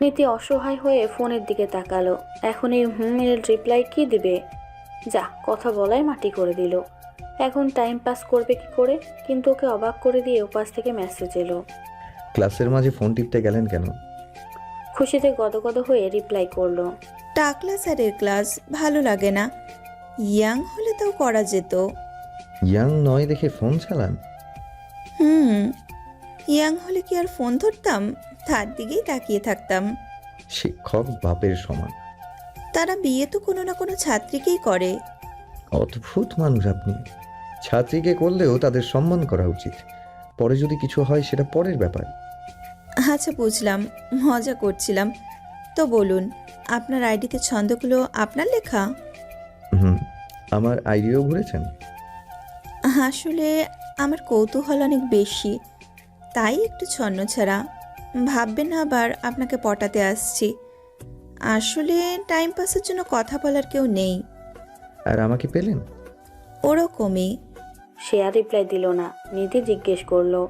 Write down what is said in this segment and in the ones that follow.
নীতি অসহায় হয়ে ফোনের দিকে তাকালো। এখন এই হুম এর রিপ্লাই কি দিবে? যা কথা বলাই মাটি করে দিল। এখন টাইম পাস করবে কি করে? কিন্তু ওকে অবাক করে দিয়ে উপাস থেকে মেসেজ এলো। ক্লাসের মাঝে ফোন টিপতে গেলেন কেন? খুশিতে গদগদ হয়ে রিপ্লাই করল। টাকলা স্যারের ক্লাস ভালো লাগে না। ইয়াং হলে তাও করা যেত। ইয়াং নয় দেখে ফোন চালান? হুম ইয়াং হলে কি আর ফোন ধরতাম? তার দিকেই তাকিয়ে থাকতাম। শিক্ষক বাপের সমান। তারা বিয়ে তো কোনো না কোনো ছাত্রীকেই করে। অদ্ভুত মানুষ আপনি। ছাত্রীকে করলেও তাদের সম্মান করা উচিত। পরে যদি কিছু হয় সেটা পরের ব্যাপার। আচ্ছা বুঝলাম। মজা করছিলাম। তো বলুন আপনার আইডিতে ছন্দগুলো আপনার লেখা? হুম আমার আইডিও ঘুরেছেন? আসলে আমার কৌতূহল অনেক বেশি। তাই একটু ছন্ন ছাড়া। ভাববেন আবার আপনাকে পটাতে আসছি। আসলে টাইম পাসের জন্য কথা বলার কেউ নেই। আর আমাকে পেলেন? ওরকমই। সে আর রিপ্লাই দিল না নিধি জিজ্ঞেস করল।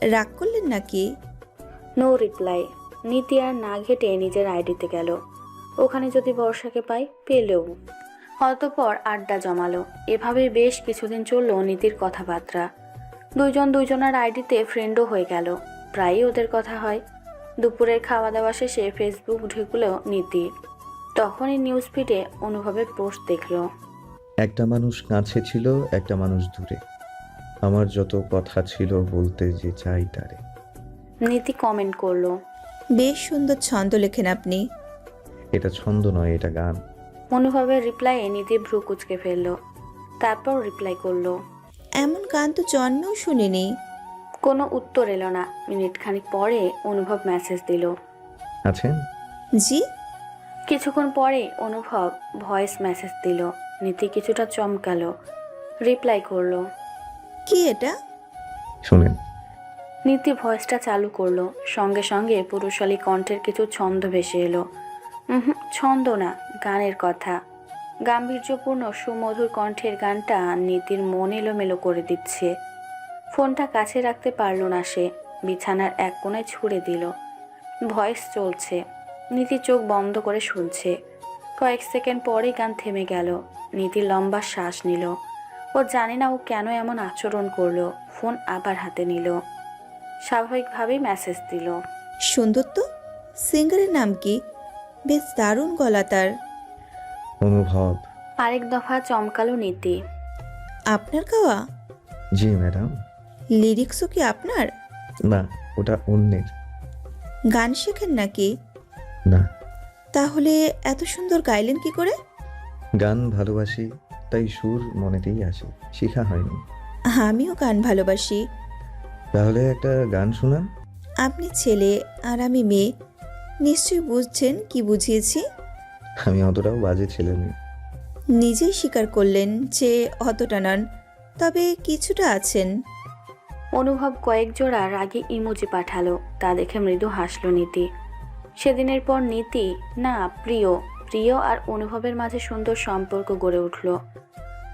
রাগ করলেন নাকি? নো রিপ্লাই নীতি আর না ঘেটে নিজের আইডিতে গেল। ওখানে যদি বর্ষাকে পাই পেলেও। অতপর আড্ডা জমালো। এভাবে বেশ কিছুদিন চলল নীতির কথাবার্তা। দুইজন দুইজনের আইডিতে ফ্রেন্ডও হয়ে গেল। প্রায়ই ওদের কথা হয়। দুপুরের খাওয়া দাওয়া শেষে ফেসবুক ঢুকলো নীতি। তখনই নিউজ ফিডে অনুভবের পোস্ট দেখল। একটা মানুষ কাছে ছিল একটা মানুষ দূরে। আমার যত কথা ছিল বলতে যে চাই তারে। নীতি কমেন্ট করল। বেশ সুন্দর ছন্দ লেখেন আপনি। এটা ছন্দ নয় এটা গান। অনুভবের রিপ্লাইয়ে নীতি ভ্রু কুচকে ফেলল। তারপর রিপ্লাই করল। এমন গান তো জন্মেও শুনিনি। কোনো উত্তর এলো না। মিনিট খানিক পরে অনুভব মেসেজ দিল। আছেন? জি। কিছুক্ষণ পরে অনুভব ভয়েস মেসেজ দিল। নীতি কিছুটা চমকালো। রিপ্লাই করল। কি এটা? শুনেন। নীতি ভয়েসটা চালু করল। সঙ্গে সঙ্গে পুরুষালী কণ্ঠের কিছু ছন্দ ভেসে এলো। উহুম, ছন্দ না গানের কথা। গাম্ভীর্যপূর্ণ সুমধুর কণ্ঠের গানটা নীতির মন এলোমেলো করে দিচ্ছে। ফোনটা কাছে রাখতে পারল না সে। বিছানার এক কোণায় ছুঁড়ে দিল। ভয়েস চলছে। নীতি চোখ বন্ধ করে শুনছে। কয়েক সেকেন্ড পরেই গান থেমে গেল। নীতি লম্বা শ্বাস নিল। ও জানে না ও কেন এমন আচরণ করল। ফোন আবার হাতে নিল। স্বাভাবিকভাবেই মেসেজ দিল। সুন্দর তো সিঙ্গারের নাম কি? বেশ দারুণ গলা তার। অনুভব। আরেক দফা চমকালো নীতি। আপনার গাওয়া জি ম্যাডাম। লিরিক্সও কি আপনার? না ওটা অন্যের। গান শেখেন নাকি? না। তাহলে এত সুন্দর গাইলেন কি করে? গান ভালোবাসি তাই সুর মনেতেই আসে শেখা হয়নি। আমিও গান ভালোবাসি। তাহলে একটা গান শোনান। আপনি ছেলে আর আমি মেয়ে নিশ্চয়ই বুঝছেন কি বুঝিয়েছি? আমি অতটাও বাজে ছেলে নই। নিজেই স্বীকার করলেন যে অতটা নন তবে কিছুটা আছেন। অনুভব কয়েক জোড়া রাগে ইমোজি পাঠালো তা দেখে মৃদু হাসল নীতি। সেদিনের পর নীতি না প্রিয় প্রিয় আর অনুভবের মাঝে সুন্দর সম্পর্ক গড়ে উঠল।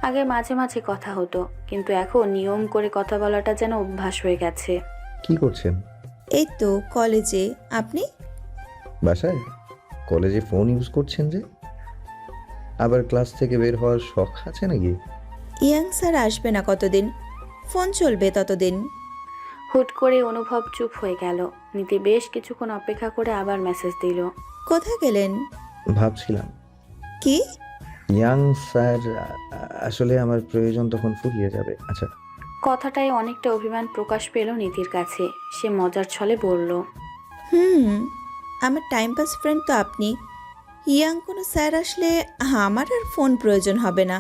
আগে মাঝে মাঝে কথা হতো কিন্তু এখন নিয়ম করে কথা বলাটা যেন অভ্যাস হয়ে গেছে। কি করছেন? এই তো কলেজে। আপনি? বাসায়? কলেজে ফোন ইউজ করছেন যে? আবার ক্লাস থেকে বের হওয়ার শখ আছে নাকি? ইয়াং স্যার আসবে না কতদিন। ফোন চলবে ততদিন। হুট করে অনুভব চুপ হয়ে গেল। নীতি বেশ কিছুক্ষণ অপেক্ষা করে আবার মেসেজ দিল। কোথায় গেলেন? ভাবছিলাম। কি? ইয়াং স্যার আসলে আমার প্রয়োজন তখন ফুরিয়ে যাবে। আচ্ছা। কথাটায় অনেকটা অভিমান প্রকাশ পেল নীতির কাছে। সে মজার ছলে বলল হুম আমার টাইম পাস ফ্রেন্ড তো আপনি। ইয়াং কোনো স্যার আসলে আমার আর ফোন প্রয়োজন হবে না।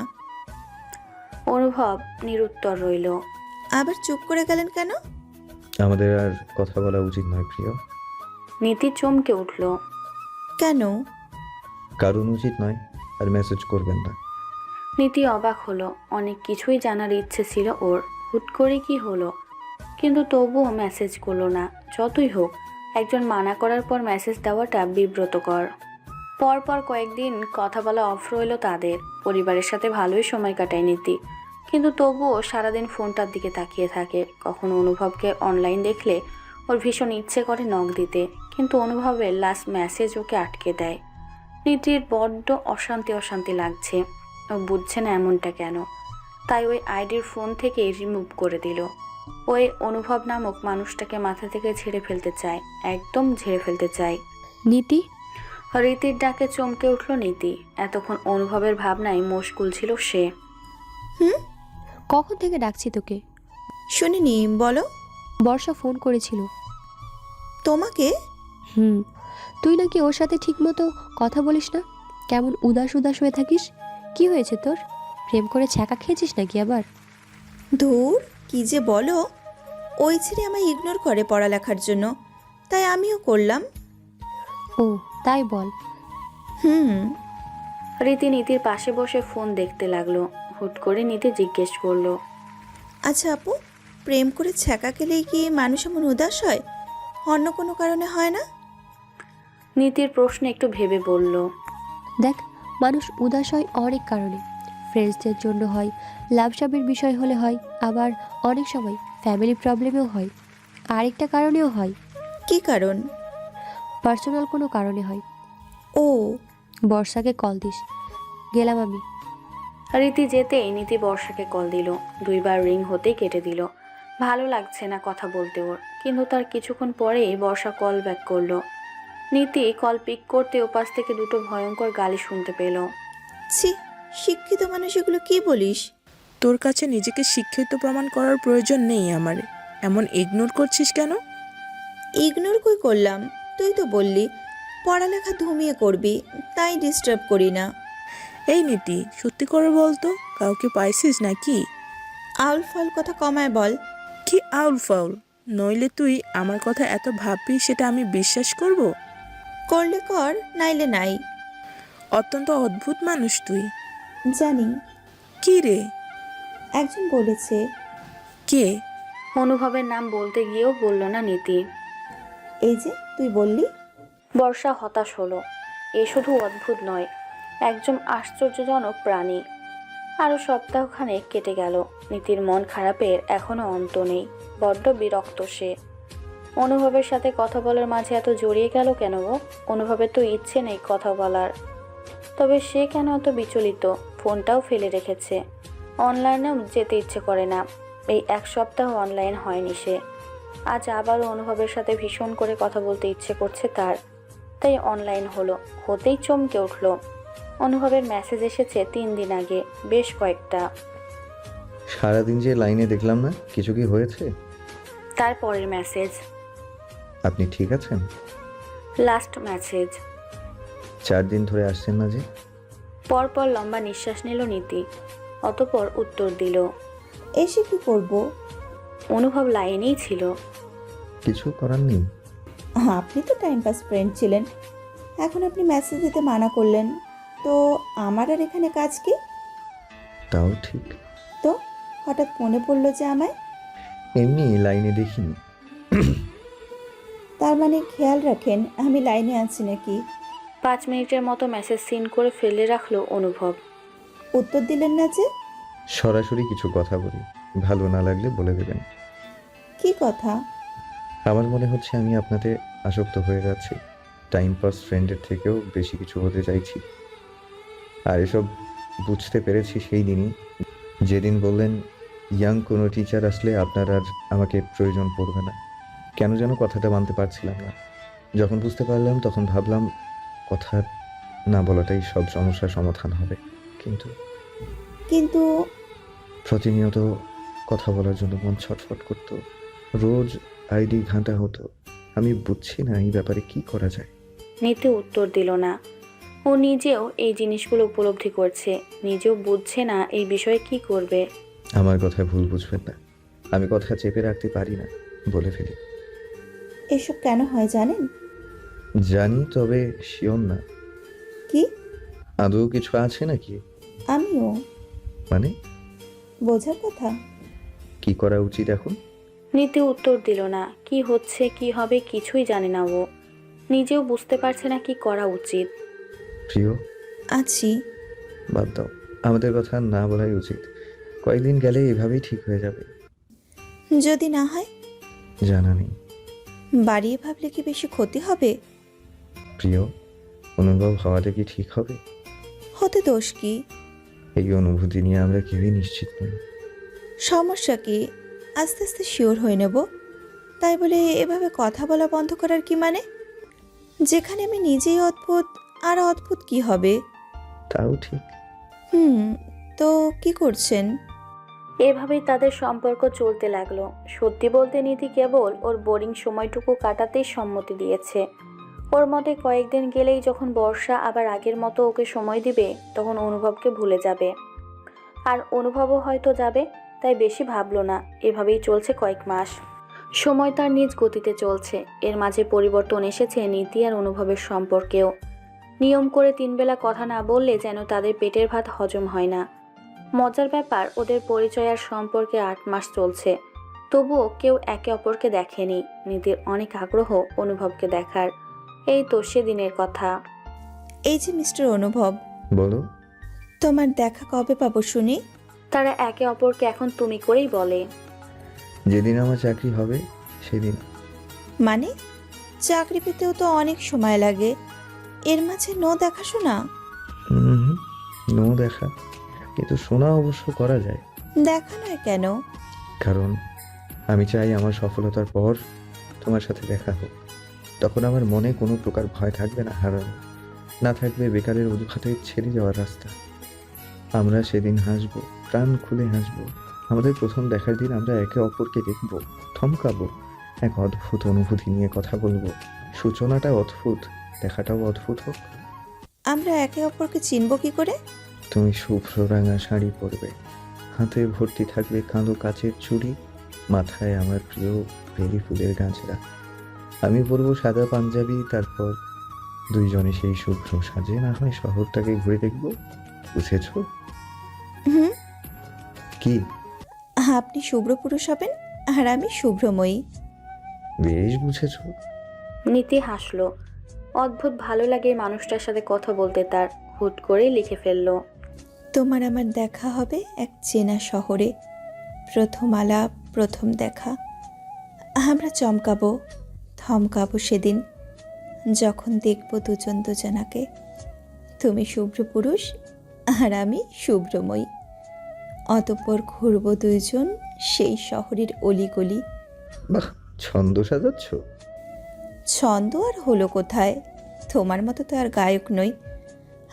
অনুভব নিরুত্তর রইল। আবার চুপ করে গেলেন কেন? আমাদের আর কথা বলা উচিত নয় প্রিয়। নীতি চমকে উঠল। কেন? কারণ উচিত নয় আর মেসেজ করবেন না। নীতি অবাক হলো। অনেক কিছুই জানার ইচ্ছে ছিল ওর। হুট করে কি হলো? কিন্তু তবুও মেসেজ করল না। যতই হোক একজন মানা করার পর মেসেজ দেওয়াটা বিব্রতকর। পরপর কয়েকদিন কথা বলা অফ রইল তাদের। পরিবারের সাথে ভালোই সময় কাটায় নীতি। কিন্তু তবুও সারাদিন ফোনটার দিকে তাকিয়ে থাকে। কখনো অনুভবকে অনলাইন দেখলে ওর ভীষণ ইচ্ছে করে নখ দিতে কিন্তু অনুভবের লাস্ট মেসেজ ওকে আটকে দেয়। নীতির বড্ড অশান্তি অশান্তি লাগছে। ও বুঝছে না এমনটা কেন। তাই ওই আইডির ফোন থেকে রিমুভ করে দিল। ওই অনুভব নামক মানুষটাকে মাথা থেকে ঝেড়ে ফেলতে চায় একদম ঝেড়ে ফেলতে চায়। নীতি? রীতির ডাকে চমকে উঠল নীতি। এতক্ষণ অনুভবের ভাবনায় মশগুল ছিল সে। হুম? কখন থেকে ডাকছি তোকে? শুনিনি বলো। বর্ষা ফোন করেছিল। তোমাকে? হুম তুই নাকি ওর সাথে ঠিকমতো কথা বলিস না? কেমন উদাস উদাস হয়ে থাকিস? কি হয়েছে তোর? প্রেম করে ছ্যাঁকা খেয়েছিস নাকি আবার? ধুর কি যে বলো। ওই ছেড়ে আমায় ইগনোর করে পড়ালেখার জন্য। তাই আমিও করলাম। ও তাই বল। হুম। রীতি নীতির পাশে বসে ফোন দেখতে লাগল। হুট করে নিতে জিজ্ঞেস করল। আচ্ছা আপু প্রেম করে ছ্যাঁকা খেলেই কি মানুষ এমন উদাস হয়? অন্য কোনো কারণে হয় না? নীতির প্রশ্ন একটু ভেবে বলল। দেখ মানুষ উদাস হয় অনেক কারণে। ফ্রেন্ডসদের জন্য হয় লাভসাবের বিষয় হলে হয় আবার অনেক সময় ফ্যামিলি প্রবলেমেও হয়। আরেকটা কারণেও হয়। কি কারণ? পার্সোনাল কোনো কারণে হয়। ও। বর্ষাকে কল দিস। গেলাম আমি। রীতি যেতেই নীতি বর্ষাকে কল দিল। দুইবার রিং হতেই কেটে দিল। ভালো লাগছে না কথা বলতে ওর কিন্তু তার কিছুক্ষণ পরেই বর্ষা কল ব্যাক করল। নীতি কল পিক করতে ওপাশ থেকে দুটো ভয়ঙ্কর গালি শুনতে পেল। ছি শিক্ষিত মানুষ এগুলো কি বলিস? তোর কাছে নিজেকে শিক্ষিত প্রমাণ করার প্রয়োজন নেই আমার। এমন ইগনোর করছিস কেন? ইগনোর কই করলাম? তুই তো বললি পড়ালেখা ধুমিয়ে করবি তাই ডিস্টার্ব করি না। এই নীতি সত্যি করে বলতো? কাউকে পাইছিস নাকি? আউল ফাল কথা কমায় বল। কি আউল ফাউল? নইলে তুই আমার কথা এত ভাববি সেটা আমি বিশ্বাস করব? করলে কর নাইলে নাই। অত্যন্ত অদ্ভুত মানুষ তুই। জানি। কি রে? একজন বলেছে। কে? অনুভবের নাম বলতে গিয়েও বলল না নীতি। এই যে তুই বললি? বর্ষা হতাশ হলো। এ শুধু অদ্ভুত নয় একজন আশ্চর্যজনক প্রাণী। আরও সপ্তাহখানে কেটে গেল। নীতির মন খারাপের এখনও অন্ত নেই। বড্ড বিরক্ত সে। অনুভবের সাথে কথা বলার মাঝে এত জড়িয়ে গেল কেন গো? অনুভবের তো ইচ্ছে নেই কথা বলার। তবে সে কেন এত বিচলিত? ফোনটাও ফেলে রেখেছে। অনলাইনেও যেতে ইচ্ছে করে না। এই এক সপ্তাহ অনলাইন হয়নি সে। আজ আবারও অনুভবের সাথে ভীষণ করে কথা বলতে ইচ্ছে করছে তার। তাই অনলাইন হলো। হতেই চমকে উঠল। অনুভবের মেসেজ এসেছে তিন দিন আগে বেশ কয়েকটা। সারাদিন যে লাইনে দেখলাম না কিছু কি হয়েছে? তারপরের মেসেজ আপনি ঠিক আছেন? লাস্ট মেসেজ চার দিন ধরে আসছেন না যে? পরপর লম্বা নিঃশ্বাস নিল নীতি অতপর উত্তর দিল এসে কি করব? অনুভব লাইনেই ছিল। কিছু করার নেই। আপনি তো টাইম পাস ফ্রেন্ড ছিলেন। এখন আপনি মেসেজ দিতে মানা করলেন। তো আমার আর এখানে কাজ কি? তাও ঠিক। তো হঠাৎ মনে পড়ল যে আমায়? এমনি লাইনে দেখিনি। তার মানে খেয়াল রাখেন আমি লাইনে আছি নাকি? পাঁচ মিনিটের মতো মেসেজ সিন করে ফেলে রাখল অনুভব। উত্তর দিলেন না যে? সরাসরি কিছু কথা বলি। ভালো না লাগলে বলে দেবেন। কি কথা? আমার মনে হচ্ছে আমি আপনাদের আসক্ত হয়ে যাচ্ছি। টাইম পাস ফ্রেন্ডের থেকেও বেশি কিছু হতে চাইছি। আর এসব বুঝতে পেরেছি সেই দিনই। যেদিন বললেন ইয়াং কোনো টিচার আসলে আপনার আর আমাকে প্রয়োজন পড়বে না। কেন যেন কথাটা মানতে পারছিলাম না। যখন বুঝতে পারলাম তখন ভাবলাম কথা না বলাটাই সব সমস্যার সমাধান হবে। কিন্তু কিন্তু প্রতিনিয়ত কথা বলার জন্য মন ছটফট করতো। রোজ আইডি ঘাঁটা হতো। আমি বুঝছি না এই ব্যাপারে কি করা যায়। নীতি উত্তর দিল না। ও নিজেও এই জিনিসগুলো উপলব্ধি করছে। নিজেও বুঝছে না এই বিষয়ে কি করবে। আমার কথা ভুল বুঝবেন না। আমি কথা চেপে রাখতে পারি না বলে ফেলি। এসব কেন হয় জানেন? জানি তবে শিওর না। কি? আদৌ কিছু আছে নাকি? আমিও। মানে? বোঝার কথা। কি করা উচিত এখন? নীতি উত্তর দিল না কি হচ্ছে কি হবে কিছুই জানে না ও। নিজেও বুঝতে পারছে না কি করা উচিত। প্রিয়? আছি। বাদ দাও। আমাদের কথা না বলাই উচিত। কয়েকদিন গেলে এভাবেই ঠিক হয়ে যাবে। যদি না হয়? জানা নেই। বাড়িয়ে ভাবলে কি বেশি ক্ষতি হবে? প্রিয় অনুভব হওয়াটা কি ঠিক হবে? হতে দোষ কি? এই অনুভূতি নিয়ে আমরা কেউই নিশ্চিত নই। সমস্যা কি? আস্তে আস্তে শিওর হয়ে নেব। তাই বলে এভাবে কথা বলা বন্ধ করার কি মানে? যেখানে আমি নিজেই অদ্ভুত আর অদ্ভুত কি হবে? তাও ঠিক। হুম তো কি করছেন? এভাবেই তাদের সম্পর্ক চলতে লাগল। সত্যি বলতে নীতি কেবল ওর বোরিং সময়টুকু কাটাতেই সম্মতি দিয়েছে। ওর মতে কয়েকদিন গেলেই যখন বর্ষা আবার আগের মতো ওকে সময় দিবে তখন অনুভবকে ভুলে যাবে। আর অনুভবও হয়তো যাবে তাই বেশি ভাবলো না। এভাবেই চলছে কয়েক মাস। সময় তার নিজ গতিতে চলছে। এর মাঝে পরিবর্তন এসেছে নীতি আর অনুভবের সম্পর্কেও। নিয়ম করে তিনবেলা কথা না বললে যেন তাদের পেটের ভাত হজম হয় না। মজার ব্যাপার ওদের পরিচয় আর সম্পর্কে আট মাস চলছে। তবুও কেউ একে অপরকে দেখেনি। নীতির অনেক আগ্রহ অনুভবকে দেখার। এই তো সেদিনের কথা। এই যে মিস্টার অনুভব। বলো। তোমার দেখা কবে পাবো শুনি? তারা একে অপরকে এখন তুমি করেই বলে। যেদিন আমার চাকরি হবে সেদিন। মানে? চাকরি পেতেও তো অনেক সময় লাগে। এর মাঝে নো দেখাশোনা হুম নো দেখা। কিন্তু শোনা অবশ্য করা যায়। দেখা নয় কেন? কারণ আমি চাই আমার সফলতার পর তোমার সাথে দেখা হোক। তখন আমার মনে কোনো প্রকার ভয় থাকবে না হারানো না থাকবে বেকারের অজুহাতে ছেড়ে যাওয়ার রাস্তা। আমরা সেদিন হাসব প্রাণ খুলে হাসব। আমাদের প্রথম দেখার দিন আমরা একে অপরকে দেখব থমকাবো এক অদ্ভুত অনুভূতি নিয়ে কথা বলব। সূচনাটা অদ্ভুত। দেখাটাও অদ্ভুত হোক। আমরা একে অপরকে চিনব কি করে? তুমি শুভ্র রাঙা শাড়ি পরবে। হাতে ভর্তি থাকবে কালো কাচের চুড়ি। মাথায় আমার প্রিয় বেলি ফুলের গাছরা আমি পরবো সাদা পাঞ্জাবি তারপর দুইজনে সেই শুভ্র সাজে। না হয় শহরটাকে ঘুরে দেখব। বুঝেছ? হুম। কি? আপনি শুভ্র পুরুষ হবেন আর আমি শুভ্রময়ী। বেশ বুঝেছ। নীতি হাসলো। অদ্ভুত ভালো লাগে মানুষটার সাথে কথা বলতে তার হুট করেই লিখে ফেলল। তোমার আমার দেখা হবে এক চেনা শহরে। প্রথম আলাপ প্রথম দেখা। আমরা চমকাবো থমকাবো সেদিন যখন দেখব দুজন দুজনাকে। তুমি শুভ্র পুরুষ আর আমি শুভ্রময়ী। অতঃপর ঘুরব দুইজন সেই শহরের অলিগলি। বাহ ছন্দ সাজাচ্ছ। ছন্দ আর হলো কোথায়? তোমার মতো তো আর গায়ক নই।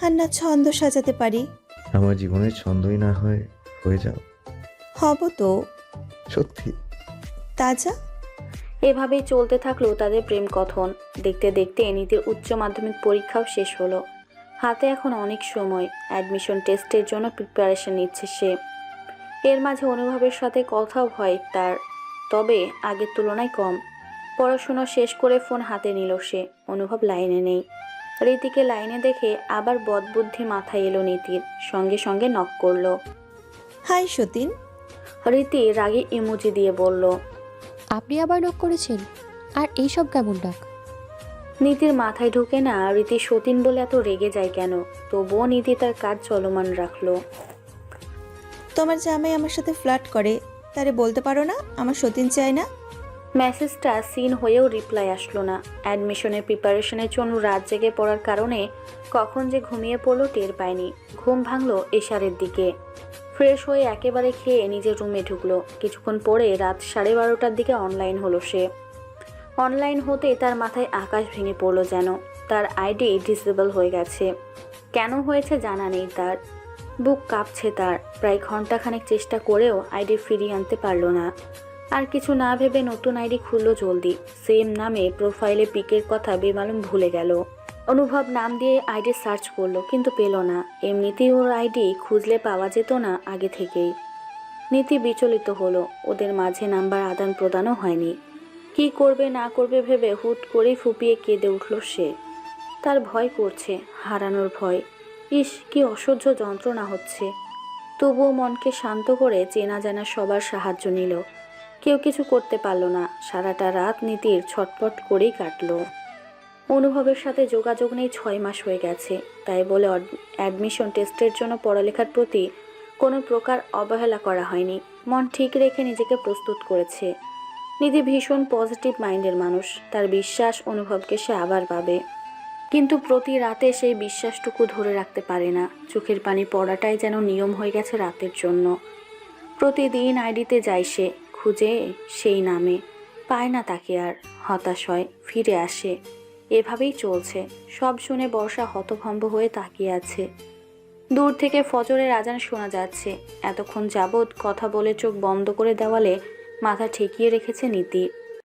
আর না ছন্দ সাজাতে পারি। আমার জীবনের ছন্দই না হয় হয়ে যাও। হব তো। সত্যি। তাজা? এভাবেই চলতে থাকল তাদের প্রেম কথন দেখতে দেখতে নীতির উচ্চ মাধ্যমিক পরীক্ষাও শেষ হলো। হাতে এখন অনেক সময় অ্যাডমিশন টেস্টের জন্য প্রিপারেশন নিচ্ছে সে। এর মাঝে অনুভবের সাথে কথাও হয় তার তবে আগের তুলনায় কম। পড়াশোনা শেষ করে ফোন হাতে নিল সে। অনুভব লাইনে নেই। রীতিকে লাইনে দেখে আবার বদবুদ্ধি মাথায় এলো নীতির। সঙ্গে সঙ্গে নক করল। হাই সতীন। রীতি রাগে ইমোজি দিয়ে বলল আপনি আবার নক করেছেন? আর এইসব কেমন ডাক? নীতির মাথায় ঢুকে না রীতি সতীন বলে এত রেগে যায় কেন? তবুও নীতি তার কাজ চলমান রাখল। তোমার জামাই আমার সাথে ফ্লার্ট করে। তারে বলতে পারো না? আমার সতীন চাই না। মেসেজটা সিন হয়েও রিপ্লাই আসলো না। অ্যাডমিশনের প্রিপারেশনের জন্য রাত জেগে পড়ার কারণে কখন যে ঘুমিয়ে পড়ল টের পায়নি। ঘুম ভাঙলো এশারের দিকে। ফ্রেশ হয়ে একেবারে খেয়ে নিজের রুমে ঢুকলো। কিছুক্ষণ পরে রাত সাড়ে বারোটার দিকে অনলাইন হলো সে। অনলাইন হতে তার মাথায় আকাশ ভেঙে পড়ল যেন। তার আইডি ডিসেবল হয়ে গেছে। কেন হয়েছে জানা নেই তার। বুক কাঁপছে তার। প্রায় ঘন্টাখানেক চেষ্টা করেও আইডি ফিরিয়ে আনতে পারল না। আর কিছু না ভেবে নতুন আইডি খুললো জলদি। সেম নামে প্রোফাইলে পিকের কথা বেমালুম ভুলে গেল। অনুভব নাম দিয়ে আইডি সার্চ করল, কিন্তু পেল না। এমনিতেই ওর আইডি খুঁজলে পাওয়া যেত না আগে থেকেই। নীতি বিচলিত হলো, ওদের মাঝে নাম্বার আদান প্রদানও হয়নি। কি করবে না করবে ভেবে হুট করেই ফুপিয়ে কেঁদে উঠল সে। তার ভয় করছে, হারানোর ভয়। ইস, কি অসহ্য যন্ত্রণা হচ্ছে। তবুও মনকে শান্ত করে চেনা জানা সবার সাহায্য নিল। কেউ কিছু করতে পারল না। সারাটা রাত নীতির ছটপট করেই কাটল। অনুভবের সাথে যোগাযোগ নেই ছয় মাস হয়ে গেছে। তাই বলে অ্যাডমিশন টেস্টের জন্য পড়ালেখার প্রতি কোনো প্রকার অবহেলা করা হয়নি। মন ঠিক রেখে নিজেকে প্রস্তুত করেছে। নিধি ভীষণ পজিটিভ মাইন্ডের মানুষ। তার বিশ্বাস, অনুভবকে সে আবার পাবে। কিন্তু প্রতি রাতে সেই বিশ্বাসটুকু ধরে রাখতে পারে না। চোখের পানি পড়াটাই যেন নিয়ম হয়ে গেছে রাতের জন্য। প্রতিদিন আইডিতে যায় সে। খুঁজে সেই নামে। পায় না তাকে আর, হতাশ হয়, ফিরে আসে। এভাবেই চলছে। সব শুনে বর্ষা হতভম্ব হয়ে তাকিয়ে আছে। দূর থেকে ফজরের আজান শোনা যাচ্ছে। এতক্ষণ যাবৎ কথা বলে চোখ বন্ধ করে দেওয়ালে মাথা ঠেকিয়ে রেখেছে নীতি।